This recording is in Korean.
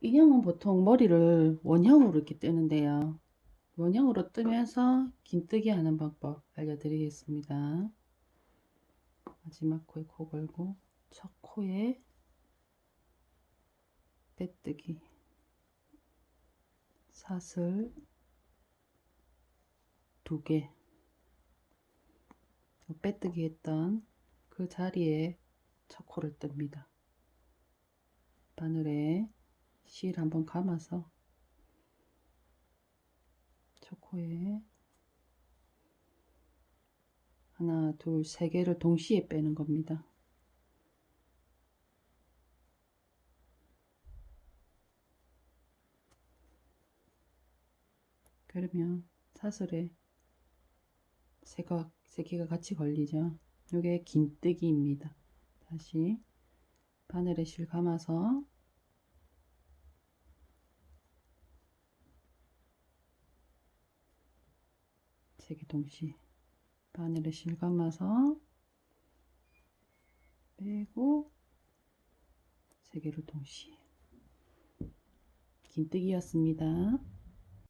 인형은 보통 머리를 원형으로 이렇게 뜨는데요. 원형으로 뜨면서 긴뜨기 하는 방법 알려드리겠습니다. 마지막 코에 코 걸고 첫 코에 빼뜨기 사슬 두 개 빼뜨기 했던 그 자리에 첫 코를 뜹니다. 바늘에 실 한번 감아서 첫 코에 하나, 둘, 세 개를 동시에 빼는 겁니다. 그러면 사슬에 새가, 세 개가 같이 걸리죠. 이게 긴뜨기입니다. 다시 바늘에 실 감아서 세 개 동시에 바늘에 실 감아서 빼고 세 개를 동시에 긴뜨기였습니다.